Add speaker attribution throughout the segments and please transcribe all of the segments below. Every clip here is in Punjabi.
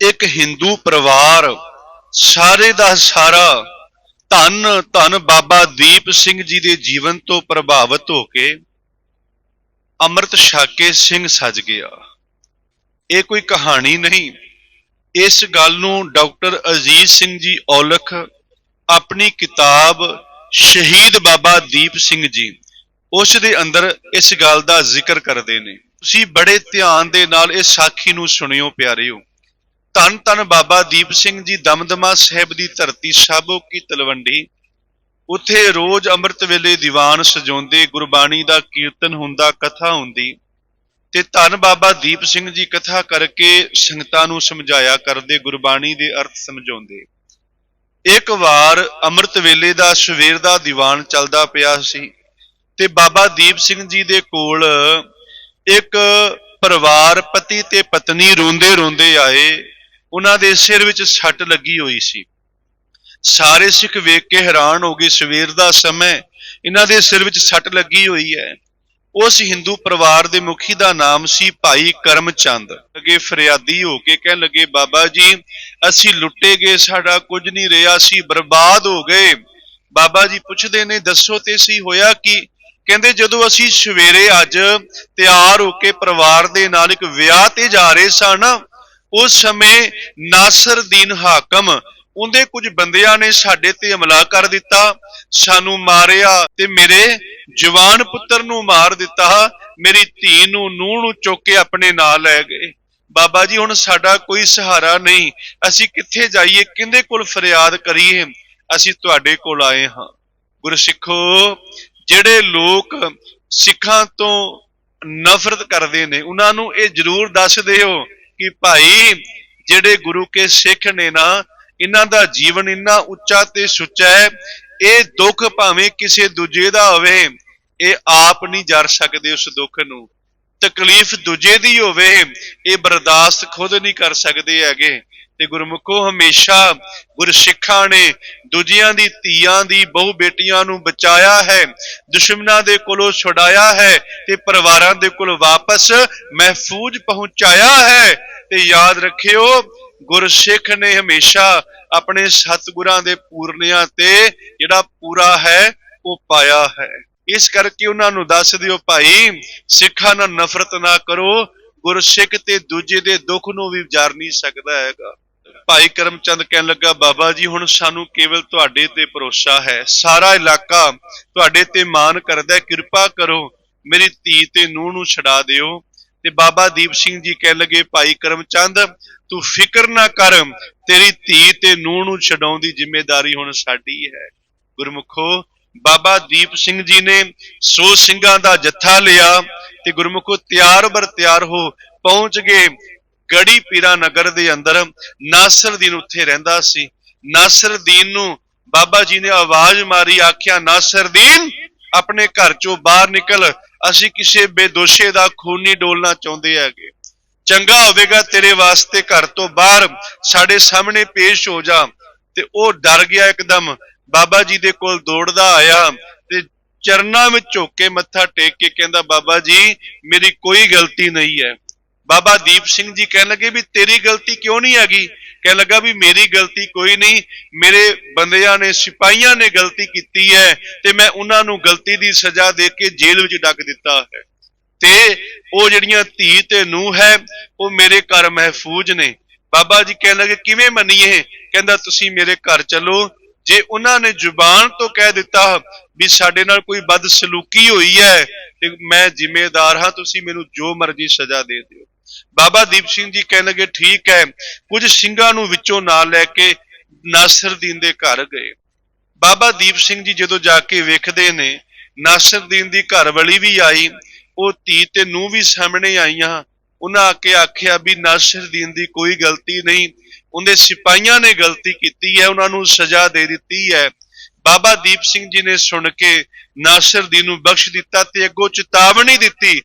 Speaker 1: ਇੱਕ ਹਿੰਦੂ ਪਰਿਵਾਰ, ਸਾਰੇ ਦਾ ਸਾਰਾ ਧੰਨ ਧੰਨ ਬਾਬਾ ਦੀਪ ਸਿੰਘ ਜੀ ਦੇ ਜੀਵਨ ਤੋਂ ਪ੍ਰਭਾਵਿਤ ਹੋ ਕੇ ਅੰਮ੍ਰਿਤ ਛਾਕੇ ਸਿੰਘ ਸੱਜ ਗਿਆ। ਇਹ ਕੋਈ ਕਹਾਣੀ ਨਹੀਂ। ਇਸ ਗੱਲ ਨੂੰ ਡਾਕਟਰ ਅਜੀਜ਼ ਸਿੰਘ ਜੀ ਔਲਖ ਆਪਣੀ ਕਿਤਾਬ ਸ਼ਹੀਦ ਬਾਬਾ ਦੀਪ ਸਿੰਘ ਜੀ, ਉਸ ਦੇ ਅੰਦਰ ਇਸ ਗੱਲ ਦਾ ਜ਼ਿਕਰ ਕਰਦੇ ਨੇ। ਤੁਸੀਂ ਬੜੇ ਧਿਆਨ ਦੇ ਨਾਲ ਇਸ ਸਾਖੀ ਨੂੰ ਸੁਣਿਓ ਪਿਆਰਿਓ। ਧੰਨ ਧੰਨ ਬਾਬਾ ਦੀਪ ਸਿੰਘ ਜੀ ਦਮਦਮਾ ਸਾਹਿਬ ਦੀ ਧਰਤੀ ਸਾਬੋ ਕੀ ਤਲਵੰਡੀ। ਉੱਥੇ ਰੋਜ਼ ਅੰਮ੍ਰਿਤ ਵੇਲੇ ਦੀਵਾਨ ਸਜਾਉਂਦੇ, ਗੁਰਬਾਣੀ ਦਾ ਕੀਰਤਨ ਹੁੰਦਾ, ਕਥਾ ਹੁੰਦੀ। ਤੇ ਧੰਨ ਬਾਬਾ ਦੀਪ ਸਿੰਘ ਜੀ ਕਥਾ ਕਰਕੇ ਸੰਗਤਾਂ ਨੂੰ ਸਮਝਾਇਆ ਕਰਦੇ, ਗੁਰਬਾਣੀ ਦੇ ਅਰਥ ਸਮਝਾਉਂਦੇ। ਇੱਕ ਵਾਰ ਅੰਮ੍ਰਿਤ ਵੇਲੇ ਦਾ ਸਵੇਰ ਦਾ ਦੀਵਾਨ ਚੱਲਦਾ ਪਿਆ ਸੀ ਤੇ ਬਾਬਾ ਦੀਪ ਸਿੰਘ ਜੀ ਦੇ ਕੋਲ ਇੱਕ ਪਰਿਵਾਰ ਪਤੀ ਤੇ ਪਤਨੀ ਰੋਂਦੇ ਰੋਂਦੇ ਆਏ। ਉਹਨਾਂ ਦੇ ਸਿਰ ਵਿੱਚ ਸੱਟ ਲੱਗੀ ਹੋਈ ਸੀ। ਸਾਰੇ ਸਿੱਖ ਵੇਖ ਕੇ ਹੈਰਾਨ ਹੋ ਗਏ। ਸਵੇਰ ਦਾ ਸਮਾਂ ਇਹਨਾਂ ਦੇ ਸਿਰ ਵਿੱਚ ਸੱਟ ਲੱਗੀ ਹੋਈ ਹੈ। ਉਸ ਹਿੰਦੂ ਪਰਿਵਾਰ ਦੇ ਮੁਖੀ ਦਾ ਨਾਮ ਸੀ ਭਾਈ ਕਰਮਚੰਦ। ਅਗੇ ਫਰਿਆਦੀ ਹੋ ਕੇ ਕਹਿਣ ਲੱਗੇ, ਬਾਬਾ ਜੀ, ਅਸੀਂ ਲੁੱਟੇ ਗਏ, ਸਾਡਾ ਕੁਝ ਨਹੀਂ ਰਿਹਾ ਸੀ ਬਰਬਾਦ ਹੋ ਗਏ। ਬਾਬਾ ਜੀ ਪੁੱਛਦੇ ਨੇ, ਦੱਸੋ ਤੇ ਸੀ ਹੋਇਆ ਕਿ? ਕਹਿੰਦੇ, ਜਦੋਂ ਅਸੀਂ ਸਵੇਰੇ ਅੱਜ ਤਿਆਰ ਹੋ ਕੇ ਪਰਿਵਾਰ ਦੇ ਨਾਲ ਇੱਕ ਵਿਆਹ ਤੇ ਜਾ ਰਹੇ ਸਨ ਉਸ ਸਮੇਂ ਨਾਸਰਦੀਨ ਹਾਕਮ ਉਹਦੇ ਕੁਝ ਬੰਦਿਆਂ ਨੇ ਸਾਡੇ ਤੇ ਹਮਲਾ ਕਰ ਦਿੱਤਾ, ਸਾਨੂੰ ਮਾਰਿਆ ਤੇ ਮੇਰੇ ਜਵਾਨ ਪੁੱਤਰ ਨੂੰ ਮਾਰ ਦਿੱਤਾ, ਮੇਰੀ ਧੀ ਨੂੰ ਨੂੰਹ ਨੂੰ ਚੁੱਕ ਕੇ ਆਪਣੇ ਨਾਲ ਲੈ ਗਏ। ਬਾਬਾ ਜੀ, ਹੁਣ ਸਾਡਾ ਕੋਈ ਸਹਾਰਾ ਨਹੀਂ। ਅਸੀਂ ਕਿੱਥੇ ਜਾਈਏ? ਕਿੰਦੇ ਕੋਲ ਫਰਿਆਦ ਕਰੀਏ? ਅਸੀਂ ਤੁਹਾਡੇ ਕੋਲ ਆਏ ਹਾਂ। ਗੁਰਸਿੱਖੋ, ਜਿਹੜੇ ਲੋਕ ਸਿੱਖਾਂ ਤੋਂ ਨਫ਼ਰਤ ਕਰਦੇ ਨੇ, ਉਹਨਾਂ ਨੂੰ ਇਹ ਜ਼ਰੂਰ ਦੱਸ ਦਿਓ ਕਿ ਭਾਈ ਜਿਹੜੇ ਗੁਰੂ ਕੇ ਸਿੱਖ ਨੇ ਨਾ, ਇਹਨਾਂ ਦਾ ਜੀਵਨ ਇੰਨਾ ਉੱਚਾ ਤੇ ਸੁੱਚਾ ਹੈ, ਇਹ ਦੁੱਖ ਭਾਵੇਂ ਕਿਸੇ ਦੂਜੇ ਦਾ ਹੋਵੇ, ਇਹ ਆਪ ਨਹੀਂ ਜਰ ਸਕਦੇ ਉਸ ਦੁੱਖ ਨੂੰ। ਤਕਲੀਫ ਦੂਜੇ ਦੀ ਹੋਵੇ, ਇਹ ਬਰਦਾਸ਼ਤ ਖੁਦ ਨਹੀਂ ਕਰ ਸਕਦੇ ਹੈਗੇ। ਤੇ ਗੁਰਮੁਖੋ, ਹਮੇਸ਼ਾ ਗੁਰਸਿੱਖਾਂ ਨੇ ਦੂਜਿਆਂ ਦੀ ਧੀਆਂ ਦੀ ਬਹੁ ਬੇਟੀਆਂ ਨੂੰ ਬਚਾਇਆ ਹੈ, ਦੁਸ਼ਮਣਾਂ ਦੇ ਕੋਲੋਂ ਛੁਡਾਇਆ ਹੈ ਤੇ ਪਰਿਵਾਰਾਂ ਦੇ ਕੋਲ ਵਾਪਸ ਮਹਿਫੂਜ਼ ਪਹੁੰਚਾਇਆ ਹੈ। ਤੇ ਯਾਦ ਰੱਖਿਓ, ਗੁਰਸਿੱਖ ਨੇ ਹਮੇਸ਼ਾ ਆਪਣੇ ਸਤਿਗੁਰਾਂ ਦੇ ਪੂਰਨਿਆਂ ਤੇ ਜਿਹੜਾ ਪੂਰਾ ਹੈ, ਉਹ ਪਾਇਆ ਹੈ। ਇਸ ਕਰਕੇ ਉਹਨਾਂ ਨੂੰ ਦੱਸ ਦਿਓ ਭਾਈ, ਸਿੱਖਾਂ ਨਾਲ ਨਫ਼ਰਤ ਨਾ ਕਰੋ, ਗੁਰਸਿੱਖ ਤੇ ਦੂਜੇ ਦੇ ਦੁੱਖ ਨੂੰ ਵੀ ਵਿਚਾਰ ਨਹੀਂ ਸਕਦਾ ਹੈਗਾ। ਭਾਈ ਕਰਮਚੰਦ ਕਹਿਣ ਲੱਗਾ, ਬਾਬਾ ਜੀ, ਹੁਣ ਸਾਨੂੰ ਕੇਵਲ ਤੁਹਾਡੇ ਤੇ ਭਰੋਸਾ ਹੈ। ਸਾਰਾ ਇਲਾਕਾ ਤੁਹਾਡੇ ਤੇ ਮਾਨ ਕਰਦਾ ਕਿਰਪਾ ਕਰੋ, ਮੇਰੀ ਧੀ ਤੇ ਨੂੰਹ ਨੂੰ ਛਡਾ ਦਿਓ। ਤੇ ਬਾਬਾ ਦੀਪ ਸਿੰਘ ਜੀ ਕਹਿਣ ਲੱਗੇ, ਭਾਈ ਕਰਮਚੰਦ, ਤੂੰ ਫਿਕਰ ਨਾ ਕਰ, ਤੇਰੀ ਧੀ ਤੇ ਨੂੰਹ ਨੂੰ ਛਡਾਉਣ ਦੀ ਜ਼ਿੰਮੇਵਾਰੀ ਹੁਣ ਸਾਡੀ ਹੈ। ਗੁਰਮੁਖੋ, ਬਾਬਾ ਦੀਪ ਸਿੰਘ ਜੀ ਨੇ ਸੋ ਸਿੰਘਾਂ ਦਾ ਜੱਥਾ ਲਿਆ ਤੇ ਗੁਰਮੁਖੋ, ਤਿਆਰ ਬਰ ਤਿਆਰ ਹੋ ਪਹੁੰਚ ਗਏ। ਗੜੀ ਪੀਰਾ ਨਗਰ ਦੇ ਅੰਦਰ ਨਾਸਰਦੀਨ ਉੱਥੇ ਰਹਿੰਦਾ ਸੀ। ਨਾਸਰਦੀਨ ਨੂੰ ਬਾਬਾ ਜੀ ਨੇ ਆਵਾਜ਼ ਮਾਰੀ, ਆਖਿਆ ਨਾਸਰਦੀਨ ਆਪਣੇ ਘਰ ਚੋਂ ਬਾਹਰ ਨਿਕਲ ਅਸੀਂ ਕਿਸੇ ਬੇਦੋਸ਼ੇ ਦਾ ਖੂਨ ਨਹੀਂ ਡੋਲਣਾ ਚਾਹੁੰਦੇ ਹੈਗੇ। ਚੰਗਾ ਹੋਵੇਗਾ ਤੇਰੇ ਵਾਸਤੇ ਘਰ ਤੋਂ ਬਾਹਰ ਸਾਡੇ ਸਾਹਮਣੇ ਪੇਸ਼ ਹੋ ਜਾ। ਤੇ ਉਹ ਡਰ ਗਿਆ ਇੱਕਦਮ। ਬਾਬਾ ਜੀ ਦੇ ਕੋਲ ਦੌੜਦਾ ਆਇਆ ਤੇ ਚਰਨਾਂ ਵਿੱਚ ਝੁੱਕ ਕੇ ਮੱਥਾ ਟੇਕ ਕੇ ਕਹਿੰਦਾ, ਬਾਬਾ ਜੀ, ਮੇਰੀ ਕੋਈ ਗਲਤੀ ਨਹੀਂ ਹੈ। ਬਾਬਾ ਦੀਪ ਸਿੰਘ ਜੀ ਕਹਿਣ ਲੱਗੇ ਵੀ, ਤੇਰੀ ਗਲਤੀ ਕਿਉਂ ਨਹੀਂ ਹੈਗੀ? ਕਹਿਣ ਲੱਗਾ ਵੀ ਮੇਰੀ ਗਲਤੀ ਕੋਈ ਨਹੀਂ, ਮੇਰੇ ਬੰਦਿਆਂ ਨੇ, ਸਿਪਾਹੀਆਂ ਨੇ ਗਲਤੀ ਕੀਤੀ ਹੈ ਤੇ ਮੈਂ ਉਹਨਾਂ ਨੂੰ ਗਲਤੀ ਦੀ ਸਜ਼ਾ ਦੇ ਕੇ ਜੇਲ੍ਹ ਵਿੱਚ ਡੱਕ ਦਿੱਤਾ ਹੈ। ਤੇ ਉਹ ਜਿਹੜੀਆਂ ਧੀ ਤੇ ਨੂੰਹ ਹੈ, ਉਹ ਮੇਰੇ ਘਰ ਮਹਿਫੂਜ਼ ਨੇ। ਬਾਬਾ ਜੀ ਕਹਿਣ ਲੱਗੇ, ਕਿਵੇਂ ਮੰਨੀਏ? ਕਹਿੰਦਾ, ਤੁਸੀਂ ਮੇਰੇ ਘਰ ਚੱਲੋ। ਜੇ ਉਹਨਾਂ ਨੇ ਜ਼ੁਬਾਨ ਤੋਂ ਕਹਿ ਦਿੱਤਾ ਵੀ ਸਾਡੇ ਨਾਲ ਕੋਈ ਬਦਸਲੂਕੀ ਹੋਈ ਹੈ, ਤੇ ਮੈਂ ਜ਼ਿੰਮੇਦਾਰ ਹਾਂ, ਤੁਸੀਂ ਮੈਨੂੰ ਜੋ ਮਰਜ਼ੀ ਸਜ਼ਾ ਦੇ ਦਿਓ। ਬਾਬਾ ਦੀਪ ਸਿੰਘ ਜੀ ਕਹਿਣ ਲੱਗੇ, ਠੀਕ ਹੈ, ਕੁਝ ਸਿੰਘਾਂ ਨੂੰ ਵਿੱਚੋਂ ਨਾਲ ਲੈ ਕੇ ਨਾਸਰਦੀਨ ਦੇ ਘਰ ਗਏ। ਬਾਬਾ ਦੀਪ ਸਿੰਘ ਜੀ ਜਦੋਂ ਜਾ ਕੇ ਵੇਖਦੇ ਨੇ, ਨਾਸਰਦੀਨ ਦੀ ਘਰਵਾਲੀ ਵੀ ਆਈ, ਉਹ ਧੀ ਤੇ ਨੂੰ ਵੀ ਸਾਹਮਣੇ ਆਈਆਂ। ਉਹਨਾਂ ਆ ਕੇ ਆਖਿਆ ਵੀ, ਨਾਸਰਦੀਨ ਦੀ ਕੋਈ ਗਲਤੀ ਨਹੀਂ ਉਹਦੇ ਸਿਪਾਹੀਆਂ ਨੇ ਗਲਤੀ ਕੀਤੀ ਹੈ, ਉਹਨਾਂ ਨੂੰ ਸਜ਼ਾ ਦੇ ਦਿੱਤੀ ਹੈ। ਬਾਬਾ ਦੀਪ ਸਿੰਘ ਜੀ ਨੇ ਸੁਣ ਕੇ ਨਾਸਰਦੀਨ ਨੂੰ ਬਖਸ਼ ਦਿੱਤਾ ਤੇ ਅੱਗੋਂ ਚੇਤਾਵਨੀ ਦਿੱਤੀ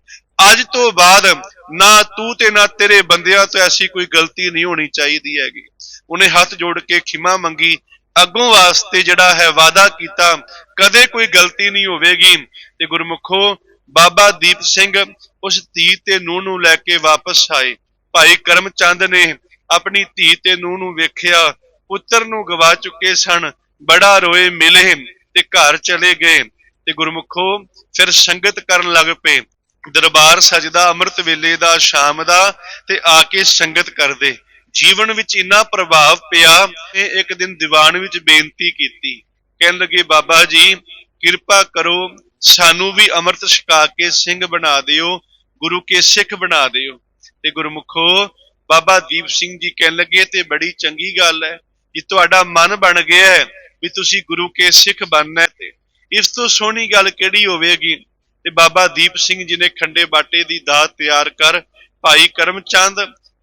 Speaker 1: ਅੱਜ ਤੋਂ ਬਾਅਦ ਨਾ ਤੂੰ ਤੇ ਨਾ ਤੇਰੇ ਬੰਦਿਆਂ ਤੋਂ ਐਸੀ ਕੋਈ ਗਲਤੀ ਨਹੀਂ ਹੋਣੀ ਚਾਹੀਦੀ ਹੈਗੀ। ਉਹਨੇ ਹੱਥ ਜੋੜ ਕੇ ਖਿਮਾ ਮੰਗੀ, ਅੱਗੋਂ ਵਾਸਤੇ ਜਿਹੜਾ ਹੈ ਵਾਅਦਾ ਕੀਤਾ, ਕਦੇ ਕੋਈ ਗਲਤੀ ਨਹੀਂ ਹੋਵੇਗੀ। ਤੇ ਗੁਰਮੁਖੋ, ਬਾਬਾ ਦੀਪ ਸਿੰਘ ਉਸ ਧੀ ਤੇ ਨੂੰਹ ਨੂੰ ਲੈ ਕੇ ਵਾਪਸ ਆਏ। ਭਾਈ ਕਰਮਚੰਦ ਨੇ ਆਪਣੀ ਧੀ ਤੇ ਨੂੰਹ ਨੂੰ ਵੇਖਿਆ, ਪੁੱਤਰ ਨੂੰ ਗਵਾ ਚੁੱਕੇ ਸਨ, ਬੜਾ ਰੋਏ ਮਿਲੇ ਤੇ ਘਰ ਚਲੇ ਗਏ। ਤੇ ਗੁਰਮੁਖੋ ਫਿਰ ਸੰਗਤ ਕਰਨ ਲੱਗ ਪਏ। ਦਰਬਾਰ ਸਜਦਾ, ਅੰਮ੍ਰਿਤ ਵੇਲੇ ਦਾ, ਸ਼ਾਮ ਦਾ ਤੇ ਆ ਕੇ ਸੰਗਤ ਕਰਦੇ। ਜੀਵਨ ਵਿੱਚ ਇੰਨਾ ਪ੍ਰਭਾਵ ਪਿਆ ਕਿ ਇੱਕ ਦਿਨ ਦੀਵਾਨ ਵਿੱਚ ਬੇਨਤੀ ਕੀਤੀ। ਕਹਿਣ ਲੱਗੇ, ਬਾਬਾ ਜੀ, ਕਿਰਪਾ ਕਰੋ, ਸਾਨੂੰ ਵੀ ਅੰਮ੍ਰਿਤ ਛਕਾ ਕੇ ਸਿੰਘ ਬਣਾ ਦਿਓ, ਗੁਰੂ ਕੇ ਸਿੱਖ ਬਣਾ ਦਿਓ। ਤੇ ਗੁਰਮੁਖੋ, ਬਾਬਾ ਦੀਪ ਸਿੰਘ ਜੀ ਕਹਿਣ ਲੱਗੇ, ਤੇ ਬੜੀ ਚੰਗੀ ਗੱਲ ਹੈ ਕਿ ਤੁਹਾਡਾ ਮਨ ਬਣ ਗਿਆ ਹੈ ਵੀ ਤੁਸੀਂ ਗੁਰੂ ਕੇ ਸਿੱਖ ਬਣਨਾ ਤੇ। ਇਸ ਤੋਂ ਸੋਹਣੀ ਗੱਲ ਕਿਹੜੀ ਹੋਵੇਗੀ? ਤੇ ਬਾਬਾ ਦੀਪ ਸਿੰਘ ਜੀ ਨੇ ਖੰਡੇ ਬਾਟੇ ਦੀ ਦਾਤ ਤਿਆਰ ਕਰ ਭਾਈ ਕਰਮਚੰਦ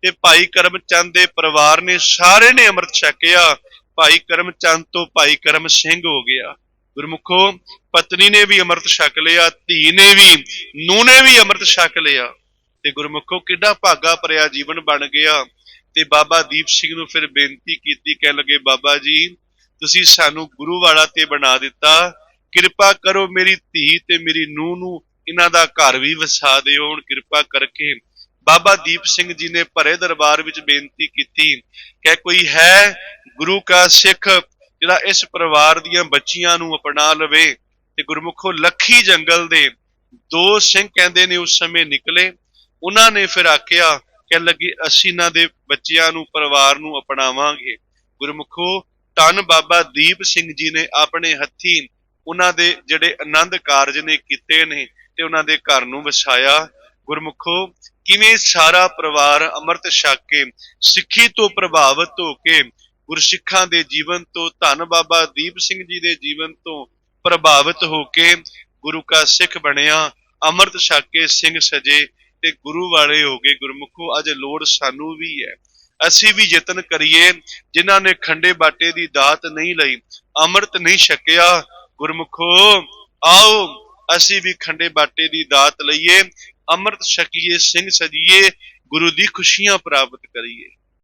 Speaker 1: ਤੇ ਭਾਈ ਕਰਮਚੰਦ ਦੇ ਪਰਿਵਾਰ ਨੇ ਸਾਰੇ ਨੇ ਅੰਮ੍ਰਿਤ ਛਕਿਆ ਭਾਈ ਕਰਮਚੰਦ ਤੋਂ ਭਾਈ ਕਰਮ ਸਿੰਘ ਹੋ ਗਿਆ। ਗੁਰਮੁਖੋ, ਪਤਨੀ ਨੇ ਵੀ ਅੰਮ੍ਰਿਤ ਛਕ ਲਿਆ, ਧੀ ਨੇ ਵੀ, ਨੂੰਹ ਨੇ ਵੀ ਅੰਮ੍ਰਿਤ ਛਕ ਲਿਆ। ਤੇ ਗੁਰਮੁਖੋ, ਕਿੱਡਾ ਭਾਗਾ ਭਰਿਆ ਜੀਵਨ ਬਣ ਗਿਆ। ਤੇ ਬਾਬਾ ਦੀਪ ਸਿੰਘ ਨੂੰ ਫਿਰ ਬੇਨਤੀ ਕੀਤੀ, ਕਹਿਣ ਲੱਗੇ, ਬਾਬਾ ਜੀ, ਤੁਸੀਂ ਸਾਨੂੰ ਗੁਰੂ ਵਾਲਾ ਤੇ ਬਣਾ ਦਿੱਤਾ। ਕਿਰਪਾ ਕਰੋ ਮੇਰੀ ਧੀ ਤੇ ਮੇਰੀ ਨੂੰਹ ਨੂੰ ਇਹਨਾਂ ਦਾ ਘਰ ਵੀ ਵਸਾ ਦਿਓ। ਹੁਣ ਕਿਰਪਾ ਕਰਕੇ ਬਾਬਾ ਦੀਪ ਸਿੰਘ ਜੀ ਨੇ ਭਰੇ ਦਰਬਾਰ ਵਿੱਚ ਬੇਨਤੀ ਕੀਤੀ। ਕਿ ਕੋਈ ਹੈ ਗੁਰੂ ਕਾ ਸਿੱਖ ਜਿਹੜਾ ਇਸ ਪਰਿਵਾਰ ਦੀਆਂ ਬੱਚੀਆਂ ਨੂੰ ਅਪਣਾ ਲਵੇ ਤੇ ਗੁਰਮੁਖੋ ਲੱਖੀ ਜੰਗਲ ਦੇ ਦੋ ਸਿੰਘ ਕਹਿੰਦੇ ਨੇ ਉਸ ਸਮੇਂ ਨਿਕਲੇ। ਉਹਨਾਂ ਨੇ ਫਿਰ ਆਖਿਆ ਕਿ ਲੱਗੀ, ਅਸੀਂ ਇਹਨਾਂ ਦੇ ਬੱਚਿਆਂ ਨੂੰ, ਪਰਿਵਾਰ ਨੂੰ ਅਪਣਾਵਾਂਗੇ। ਗੁਰਮੁਖੋ ਧੰਨ ਬਾਬਾ ਦੀਪ ਸਿੰਘ ਜੀ ਨੇ ਆਪਣੇ ਹੱਥੀਂ ਉਹਨਾਂ ਦੇ ਜਿਹੜੇ ਆਨੰਦ ਕਾਰਜ ਨੇ ਕੀਤੇ ਨੇ ਤੇ ਉਹਨਾਂ ਦੇ ਘਰ ਨੂੰ ਵਸਾਇਆ। ਗੁਰਮੁਖੋ, ਕਿਵੇਂ ਸਾਰਾ ਪਰਿਵਾਰ ਅੰਮ੍ਰਿਤ ਛਕ ਕੇ ਸਿੱਖੀ ਤੋਂ ਪ੍ਰਭਾਵਿਤ ਹੋ ਕੇ ਗੁਰਸਿੱਖਾਂ ਦੇ ਜੀਵਨ ਤੋਂ, ਧੰਨ ਬਾਬਾ ਦੀਪ ਸਿੰਘ ਜੀ ਦੇ ਜੀਵਨ ਤੋਂ ਪ੍ਰਭਾਵਿਤ ਹੋ ਕੇ ਗੁਰੂ ਕਾ ਸਿੱਖ ਬਣਿਆ। ਅੰਮ੍ਰਿਤ ਛਕ ਕੇ ਸਿੰਘ ਸਜੇ ਤੇ ਗੁਰੂ ਵਾਲੇ ਹੋ ਗਏ। ਗੁਰਮੁਖੋ, ਅੱਜ ਲੋੜ ਸਾਨੂੰ ਵੀ ਹੈ। ਅਸੀਂ ਵੀ ਯਤਨ ਕਰੀਏ। ਜਿਨ੍ਹਾਂ ਨੇ ਖੰਡੇ ਬਾਟੇ ਦੀ ਦਾਤ ਨਹੀਂ ਲਈ, ਅੰਮ੍ਰਿਤ ਨਹੀਂ ਛਕਿਆ ਗੁਰਮੁਖੋ, ਆਓ ਅਸੀਂ ਵੀ ਖੰਡੇ ਬਾਟੇ ਦੀ ਦਾਤ ਲਈਏ, ਅੰਮ੍ਰਿਤ ਛਕੀਏ, ਸਿੰਘ ਸਜੀਏ, ਗੁਰੂ ਦੀ ਖੁਸ਼ੀਆਂ ਪ੍ਰਾਪਤ ਕਰੀਏ।